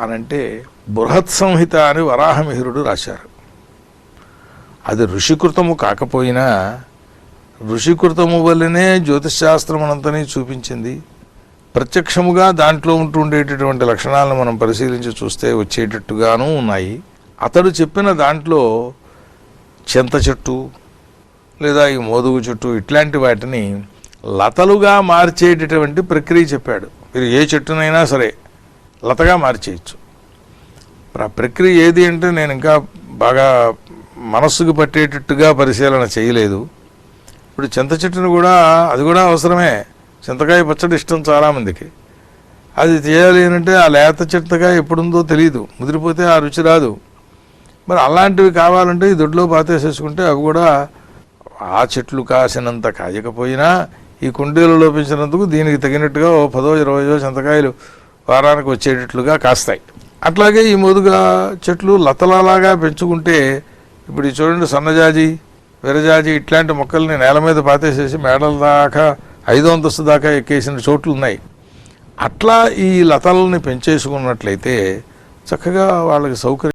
అనంటే బృహత్ సంహిత అని వరాహమిహిరుడు రాశారు. అది ఋషికృతము కాకపోయినా ఋషికృతము వల్లనే జ్యోతిష్శాస్త్రమనంతని చూపించింది. ప్రత్యక్షముగా దాంట్లో ఉంటుండేటటువంటి లక్షణాలను మనం పరిశీలించి చూస్తే వచ్చేటట్టుగాను ఉన్నాయి. అతడు చెప్పిన దాంట్లో చింత చెట్టు లేదా ఈ మోదుగు చెట్టు ఇట్లాంటి వాటిని లతలుగా మార్చేటటువంటి ప్రక్రియ చెప్పాడు. మీరు ఏ చెట్టునైనా సరే లతగా మార్చేయచ్చు. ఆ ప్రక్రియ ఏది అంటే నేను ఇంకా బాగా మనస్సుకు పట్టేటట్టుగా పరిశీలన చేయలేదు. ఇప్పుడు చింత చెట్టును కూడా అది కూడా అవసరమే. చింతకాయ పచ్చడి ఇష్టం చాలామందికి అది చేయాలి అంటే ఆ లేత చింతకాయ ఎప్పుడుందో తెలియదు ముదిరిపోతే ఆ రుచి రాదు. మరి అలాంటివి కావాలంటే ఈ దొడ్లో పాతేసేసుకుంటే అవి కూడా ఆ చెట్లు కాసినంత కాయకపోయినా ఈ కుండీలలో పెంచినందుకు దీనికి తగినట్టుగా ఓ పదో ఇరవయో చింతకాయలు వారానికి వచ్చేటట్లుగా కాస్తాయి. అట్లాగే ఈ మోదుగా చెట్లు లతలలాగా పెంచుకుంటే ఇప్పుడు చూడండి సన్నజాజి విరజాజి ఇట్లాంటి మొక్కల్ని నేల మీద పాతేసేసి మేడల దాకా ఐదో అంతస్తు దాకా ఎక్కేసిన చోట్లు ఉన్నాయి అట్లా ఈ లతల్ని పెంచేసుకున్నట్లయితే చక్కగా వాళ్ళకి సౌకర్యం